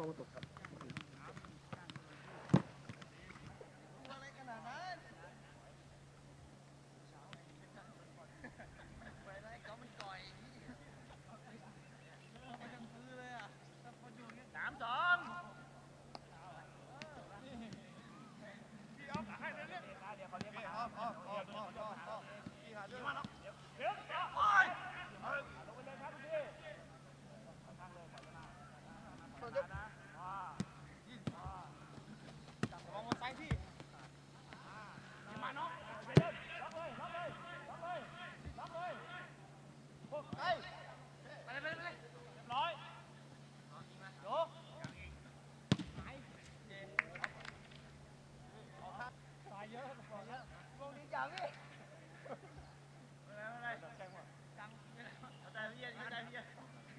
ต้องมองมาตกครับ สามสอง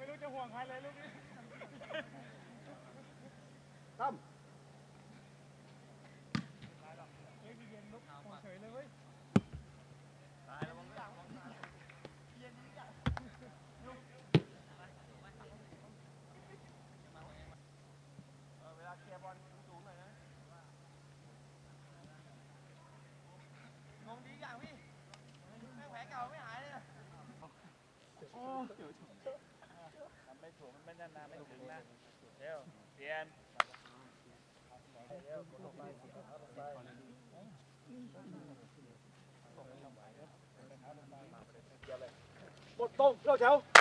ไม่รู้จะห่วงใคร เลยลูกนี้ตั้มเฮ้ยพี่เย็นลุกห่วงเฉยเลยเว้ยเวลาเคลียร์บอลสูงหน่อยนะงงดีอย่างพี่แม่งแผลเก่าไม่หายเลยนะทำไม่ ถูกมันไม่นานๆไม่ถึงนะเร็วเปลี่ยนหมดตรงเข้าแถวเฮ้า